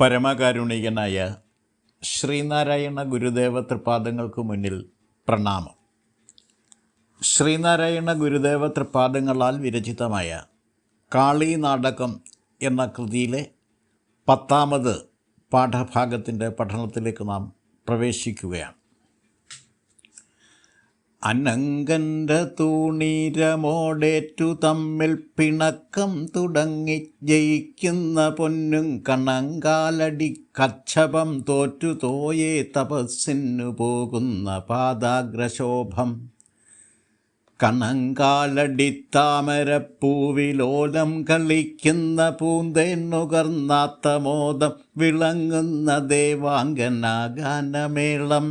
പരമകാരുണികനായ ശ്രീനാരായണ ഗുരുദേവ തൃപാദങ്ങൾക്ക് മുന്നിൽ പ്രണാമം. ശ്രീനാരായണ ഗുരുദേവ തൃപാദങ്ങളാൽ വിരചിതമായ കാളി നാടകം എന്ന കൃതിയിലെ പത്താമത് പാഠഭാഗത്തിന്റെ പഠനത്തിലേക്ക് നാം പ്രവേശിക്കുകയാണ്. അനങ്കന്റെ തൂണീരമോടേറ്റു തമ്മിൽ പിണക്കം തുടങ്ങി ജയിക്കുന്ന പൊന്നും കണങ്കാലടി കച്ചപം തോറ്റു തോയേ തപസ്സിനു പോകുന്ന പാദാഗ്രശോഭം. കണങ്കാലടി താമരപ്പൂവിലോലം കളിക്കുന്ന പൂന്തേന്നുകർന്നാത്ത മോദം വിളങ്ങുന്ന ദേവാംഗനാഗാനമേളം.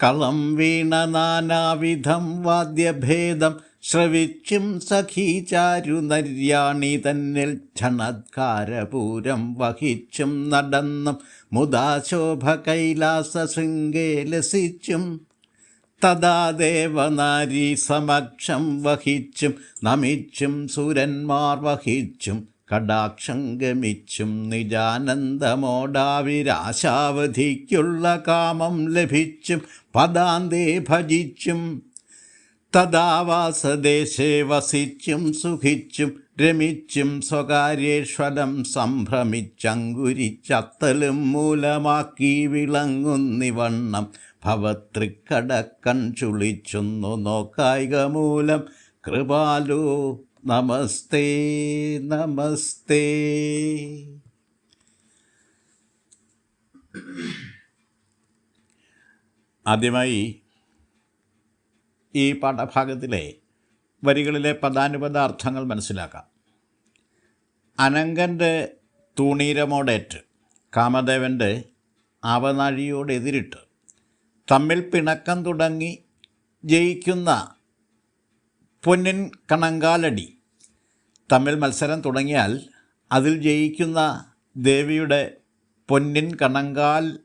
കളം വീണ നാനാവിധം വാദ്യഭേദം ശ്രവിച്ചും സഖീചാരു നര്യാണി തന്നിൽ ക്ഷണത്കാരപൂരം വഹിച്ചും നടന്നും മുദാശോഭ കൈലാസ ശൃംഗേ ലസിച്ചും തഥാ ദേവനാരി സമക്ഷം വഹിച്ചും നമിച്ചും സുരന്മാർ വഹിച്ചും കടാക്ഷം ഗമിച്ചും നിജാനന്ദമോടാവിരാശാവധിക്കുള്ള കാമം ലഭിച്ചും പദാന്തേ ഭജിച്ചും തദാവാസദേശേ വസിച്ചും സുഖിച്ചും രമിച്ചും സ്വകാര്യേശ്വരം സംഭ്രമിച്ചങ്കുരിച്ചത്തലും മൂലമാക്കി വിളങ്ങുന്നിവണ്ണം ഭവത്രിക്കടക്കൺ ചുളിച്ചൊന്നു നോക്കായിക മൂലം കൃപാലോ നമസ്തേ നമസ്തേ. ആദ്യമായി ഈ പാഠഭാഗത്തിലെ വരികളിലെ പദാനുപദ അർത്ഥങ്ങൾ മനസ്സിലാക്കാം. അനങ്കന്റെ തൂണീരമോടേറ്റ് കാമദേവന്റെ അവനാഴിയോടെതിരിട്ട് തമ്മിൽ പിണക്കം തുടങ്ങി ജയിക്കുന്ന പൊന്നിൻ കണങ്കാലടി. തമ്മിൽ മത്സരം തുടങ്ങിയാൽ അതിൽ ജയിക്കുന്ന ദേവിയുടെ പൊന്നിൻ കണങ്കാൽ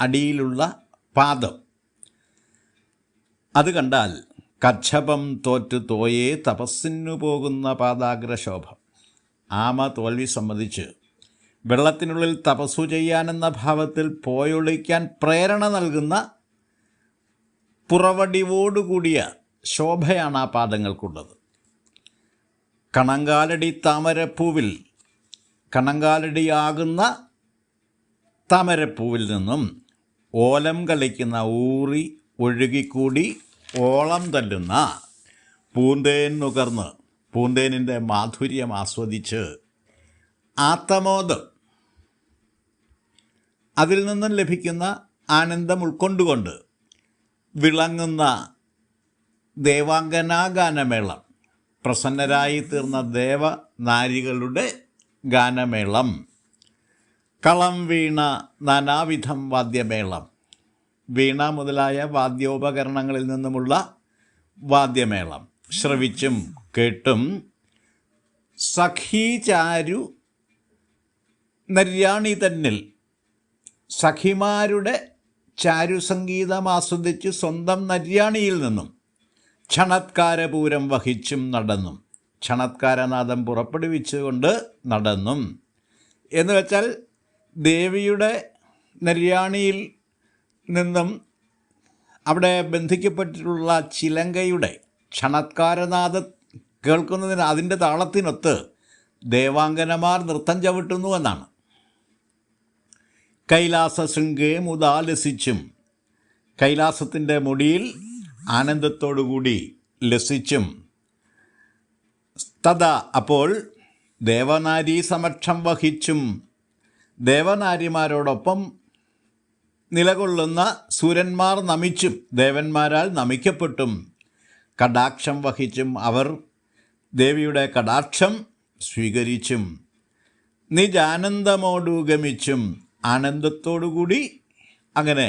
അടിയിലുള്ള പാദം. അത് കണ്ടാൽ കച്ഛപം തോറ്റു തോയേ തപസ്സിനു പോകുന്ന പാദാഗ്രശോഭം. ആമ തോൽവി സമ്മതിച്ച്. വെള്ളത്തിനുള്ളിൽ തപസ്സു ചെയ്യാനെന്ന ഭാവത്തിൽ പോയൊളിക്കാൻ പ്രേരണ നൽകുന്ന പുറവടിവോടുകൂടിയ ശോഭയാണ് ആ പാദങ്ങൾക്കുള്ളത്. കണങ്കാലടി താമരപ്പൂവിൽ കണങ്കാലടിയാകുന്ന താമരപ്പൂവിൽ നിന്നും ഓലം കളിക്കുന്ന ഊറി ഒഴുകിക്കൂടി ഓളം തല്ലുന്ന പൂന്തേൻ നുകർന്ന് പൂന്തേനിന്റെ മാധുര്യം ആസ്വദിച്ച് ആത്തമോദം. അതിൽ നിന്നും ലഭിക്കുന്ന ആനന്ദം ഉൾക്കൊണ്ടുകൊണ്ട് വിളങ്ങുന്ന ദേവാംഗനാഗാനമേളം. പ്രസന്നരായി തീർന്ന ദേവ നാരികളുടെ ഗാനമേളം. കളം വീണ നാനാവിധം വാദ്യമേളം. വീണ മുതലായ വാദ്യോപകരണങ്ങളിൽ നിന്നുമുള്ള വാദ്യമേളം. ശ്രവിച്ചും കേട്ടും. സഖീചാരു നര്യാണി തന്നിൽ സഖിമാരുടെ ചാരുസംഗീതം ആസ്വദിച്ച് സ്വന്തം നര്യാണിയിൽ നിന്നും ക്ഷണത്കാരപൂരം വഹിച്ചും നടന്നും. ക്ഷണത്കാരനാഥം പുറപ്പെടുവിച്ചുകൊണ്ട് നടന്നും. എന്ന് വെച്ചാൽ ദേവിയുടെ നെല്യാണിയിൽ നിന്നും അവിടെ ബന്ധിക്കപ്പെട്ടിട്ടുള്ള ചിലങ്കയുടെ ക്ഷണത്കാരനാഥ കേൾക്കുന്നതിന് അതിന്റെ താളത്തിനൊത്ത് ദേവാംഗനമാർ നൃത്തം ചവിട്ടുന്നു എന്നാണ്. കൈലാസ ശൃംഗേ മുതാലസിച്ചും കൈലാസത്തിന്റെ മുടിയിൽ ആനന്ദത്തോടുകൂടി ലസിച്ചും തഥ അപ്പോൾ ദേവനാരി സമക്ഷം വഹിച്ചും ദേവനാരിമാരോടൊപ്പം നിലകൊള്ളുന്ന സൂര്യന്മാർ നമിച്ചും ദേവന്മാരാൽ നമിക്കപ്പെട്ടും കടാക്ഷം വഹിച്ചും അവർ ദേവിയുടെ കടാക്ഷം സ്വീകരിച്ചും നിജാനന്ദമോടുഗമിച്ചും ആനന്ദത്തോടുകൂടി അങ്ങനെ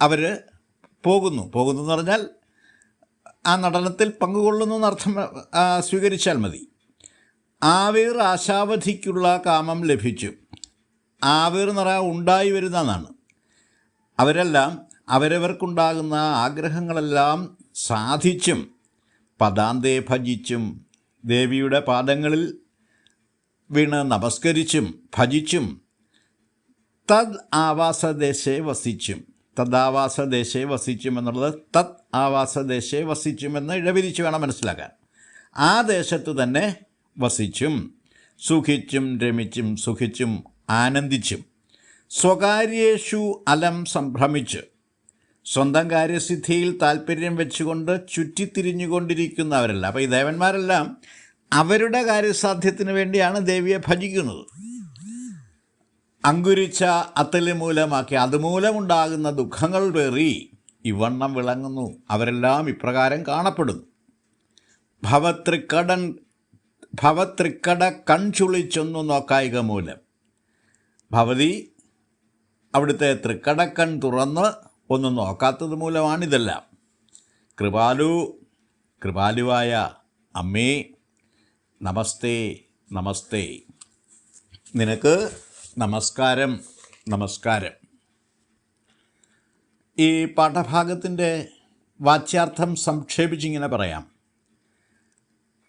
അവർ പോകുന്നു. പോകുന്നു എന്ന് പറഞ്ഞാൽ ആ നടനത്തിൽ പങ്കുകൊള്ളുന്നു എന്നർത്ഥം സ്വീകരിച്ചാൽ മതി. ആവീർ ആശാവധിക്കുള്ള കാമം ലഭിച്ചു. ആവീർ നിറ ഉണ്ടായി വരുന്നതാണ് അവരെല്ലാം അവരവർക്കുണ്ടാകുന്ന ആഗ്രഹങ്ങളെല്ലാം സാധിച്ചും പദാന്തേ ഭജിച്ചും ദേവിയുടെ പാദങ്ങളിൽ വീണ് നമസ്കരിച്ചും ഭജിച്ചും തദ് ആവാസദേശേ വസിച്ചും. തദ്ആവാസദേശേ വസിച്ചും എന്നുള്ളത് തത് ആവാസദേശേ വസിച്ചും എന്ന് ഇഴവിരിച്ച് വേണം മനസ്സിലാക്കാൻ. ആ ദേശത്ത് തന്നെ വസിച്ചും സുഖിച്ചും രമിച്ചും സുഖിച്ചും ആനന്ദിച്ചും സ്വകാര്യേഷു അലം സംഭ്രമിച്ച് സ്വന്തം കാര്യസിദ്ധിയിൽ താല്പര്യം വെച്ചുകൊണ്ട് ചുറ്റിത്തിരിഞ്ഞുകൊണ്ടിരിക്കുന്നവരല്ല. അപ്പോൾ ഈ ദേവന്മാരെല്ലാം അവരുടെ കാര്യസാധ്യത്തിന് വേണ്ടിയാണ് ദേവിയെ ഭജിക്കുന്നത്. അങ്കുരിച്ച അത്തൽ മൂലമാക്കി അതുമൂലമുണ്ടാകുന്ന ദുഃഖങ്ങൾ പേറി ഇവണ്ണം വിളങ്ങുന്നു. അവരെല്ലാം ഇപ്രകാരം കാണപ്പെടുന്നു. ഭവത്രിക്കടൻ ഭവത്രിക്കട കൺചുളിച്ചൊന്നു നോക്കായിക മൂലം. ഭവതി അവിടുത്തെ തൃക്കടക്കൺ തുറന്ന് ഒന്ന് നോക്കാത്തത് മൂലമാണിതെല്ലാം. കൃപാലു കൃപാലുവായ അമ്മേ നമസ്തേ നമസ്തേ. നിനക്ക് നമസ്കാരം നമസ്കാരം. ഈ പാഠഭാഗത്തിന്റെ വാച്യാർത്ഥം സംക്ഷേപിച്ചിങ്ങനെ പറയാം.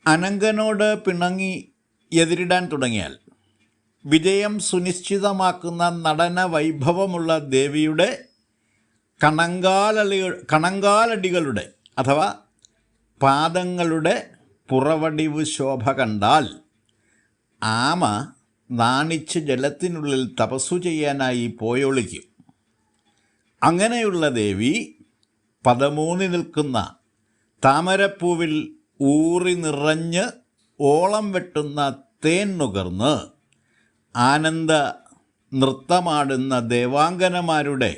അനങ്കനോട് പിണങ്ങി എതിരിടാൻ തുടങ്ങിയാൽ വിജയം സുനിശ്ചിതമാക്കുന്ന നടന വൈഭവമുള്ള ദേവിയുടെ കണങ്കാലളി കണങ്കാലടികളുടെ അഥവാ പാദങ്ങളുടെ പുറവടിവ് ശോഭ കണ്ടാൽ ആമ നാണിച്ച് ജലത്തിനുള്ളിൽ തപസ്സു ചെയ്യാനായി പോയൊളിക്കും. അങ്ങനെയുള്ള ദേവി പദമൂന്നി നിൽക്കുന്ന താമരപ്പൂവിൽ ഊറി നിറഞ്ഞ് ഓളം വെട്ടുന്ന തേൻ നുകർന്ന് ആനന്ദ നൃത്തമാടുന്ന ദേവാംഗനമാരുടെ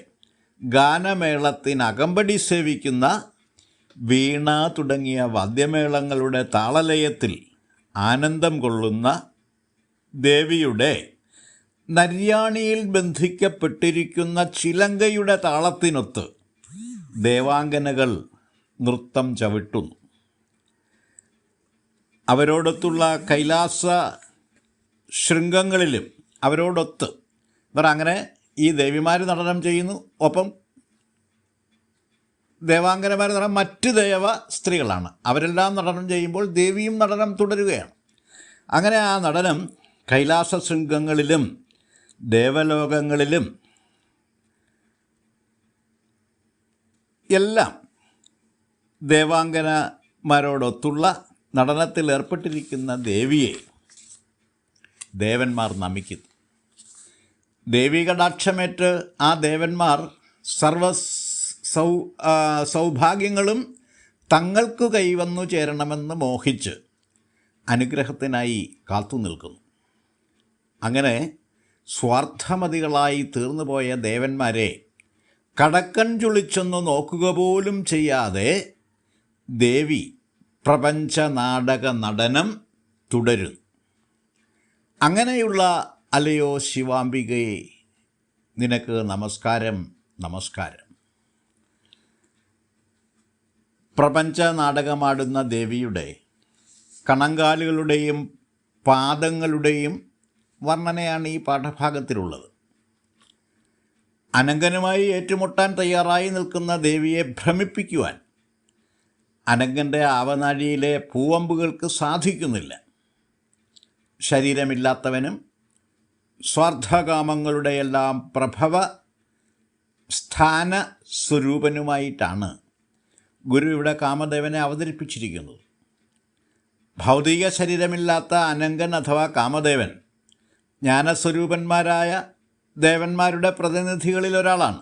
ഗാനമേളത്തിനകമ്പടി സേവിക്കുന്ന വീണ തുടങ്ങിയ വാദ്യമേളങ്ങളുടെ താളലയത്തിൽ ആനന്ദം കൊള്ളുന്ന ദേവിയുടെ നര്യാണിയിൽ ബന്ധിക്കപ്പെട്ടിരിക്കുന്ന ചിലങ്കയുടെ താളത്തിനൊത്ത് ദേവാംഗനകൾ നൃത്തം ചവിട്ടുന്നു. അവരോടൊത്തുള്ള കൈലാസ ശൃംഗങ്ങളിലും അവരോടൊത്ത് ഇവർ അങ്ങനെ ഈ ദേവിമാർ നടനം ചെയ്യുന്നു. ഒപ്പം ദേവാംഗനമാർ നടനം മറ്റ് ദേവ സ്ത്രീകളാണ്. അവരെല്ലാം നടനം ചെയ്യുമ്പോൾ ദേവിയും നടനം തുടരുകയാണ്. അങ്ങനെ ആ നടനം കൈലാസ ശൃംഗങ്ങളിലും ദേവലോകങ്ങളിലും എല്ലാം ദേവാംഗനമാരോടൊത്തുള്ള നടനത്തിൽ ഏർപ്പെട്ടിരിക്കുന്ന ദേവിയെ ദേവന്മാർ നമിക്കുന്നു. ദേവികടാക്ഷമേറ്റ് ആ ദേവന്മാർ സർവ സൗ സൗഭാഗ്യങ്ങളും തങ്ങൾക്ക് കൈവന്നു ചേരണമെന്ന് മോഹിച്ച് അനുഗ്രഹത്തിനായി കാത്തു നിൽക്കുന്നു. അങ്ങനെ സ്വാർത്ഥമതികളായി തീർന്നുപോയ ദേവന്മാരെ കടക്കൺ ചുളിച്ചൊന്ന് നോക്കുക പോലും ചെയ്യാതെ ദേവി പ്രപഞ്ച നാടക നടനം തുടരുന്നു. അങ്ങനെയുള്ള അലയോ ശിവാംബികയെ നിനക്ക് നമസ്കാരം നമസ്കാരം. പ്രപഞ്ച നാടകമാടുന്ന ദേവിയുടെ കണങ്കാലുകളുടെയും പാദങ്ങളുടെയും വർണനയാണ് ഈ പാഠഭാഗത്തിലുള്ളത്. അനങ്കനുമായി ഏറ്റുമുട്ടാൻ തയ്യാറായി നിൽക്കുന്ന ദേവിയെ ഭ്രമിപ്പിക്കുവാൻ അനങ്കന്റെ ആവനാഴിയിലെ പൂവമ്പുകൾക്ക് സാധിക്കുന്നില്ല. ശരീരമില്ലാത്തവനും സ്വാർത്ഥകാമങ്ങളുടെ എല്ലാം പ്രഭവ സ്ഥാന സ്വരൂപനുമായിട്ടാണ് ഗുരു ഇവിടെ കാമദേവനെ അവതരിപ്പിച്ചിരിക്കുന്നത്. ഭൗതിക ശരീരമില്ലാത്ത അനങ്കൻ അഥവാ കാമദേവൻ ജ്ഞാനസ്വരൂപന്മാരായ ദേവന്മാരുടെ പ്രതിനിധികളിൽ ഒരാളാണ്.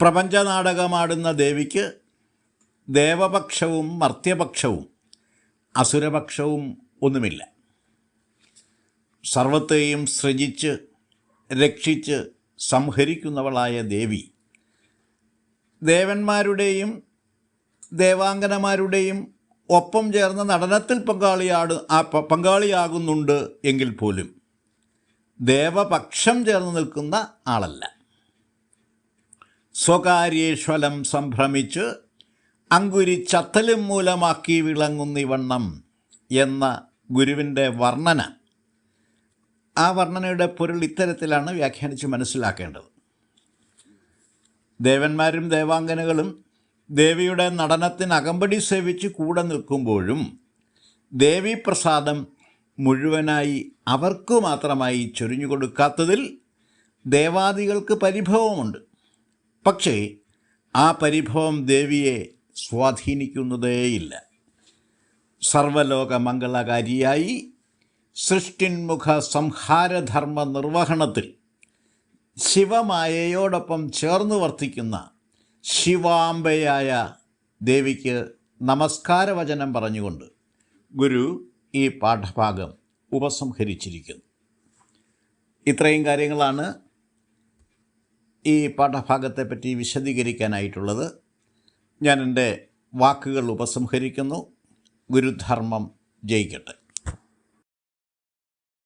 പ്രപഞ്ച നാടകമാടുന്ന ദേവിക്ക് ദേവപക്ഷവും മർത്യപക്ഷവും അസുരപക്ഷവും ഒന്നുമില്ല. സർവത്തെയും സൃജിച്ച് രക്ഷിച്ച് സംഹരിക്കുന്നവളായ ദേവി ദേവന്മാരുടെയും ദേവാംഗനമാരുടെയും ഒപ്പം ചേർന്ന നടനത്തിൽ പങ്കാളിയാട് പങ്കാളിയാകുന്നുണ്ട് എങ്കിൽ പോലും. ദേവപക്ഷം ചേർന്ന് നിൽക്കുന്ന ആളല്ല. സ്വകാര്യേശ്വലം സംഭ്രമിച്ച് അങ്കുരിച്ചത്തലും മൂലമാക്കി വിളങ്ങുന്ന വിളങ്ങുന്നിവണ്ണം എന്ന ഗുരുവിന്റെ വർണന ആ വർണനയുടെ പൊരുൾ ഇത്തരത്തിലാണ് വ്യാഖ്യാനിച്ച് മനസ്സിലാക്കേണ്ടത്. ദേവന്മാരും ദേവാംഗനകളും ദേവിയുടെ നടനത്തിന് അകമ്പടി സേവിച്ച് കൂടെ നിൽക്കുമ്പോഴും ദേവീപ്രസാദം മുഴുവനായി അവർക്കു മാത്രമായി ചൊരിഞ്ഞു കൊടുക്കാത്തതിൽ ദേവാദികൾക്ക് പരിഭവമുണ്ട്. പക്ഷേ ആ പരിഭവം ദേവിയെ സ്വാധീനിക്കുന്നതേയില്ല. സർവലോക മംഗളകാരിയായി സൃഷ്ടിന്മുഖ സംഹാരധർമ്മ നിർവഹണത്തിൽ ശിവമായയോടൊപ്പം ചേർന്ന് വർത്തിക്കുന്ന ശിവാംബയായ ദേവിക്ക് നമസ്കാരവചനം പറഞ്ഞുകൊണ്ട് ഗുരു ഈ പാഠഭാഗം ഉപസംഹരിച്ചിരിക്കുന്നു. ഇത്രയും കാര്യങ്ങളാണ് ഈ പാഠഭാഗത്തെപ്പറ്റി വിശദീകരിക്കാനായിട്ടുള്ളത്. ഞാൻ എന്റെ വാക്കുകൾ ഉപസംഹരിക്കുന്നു. ഗുരുധർമ്മം ജയിക്കട്ടെ.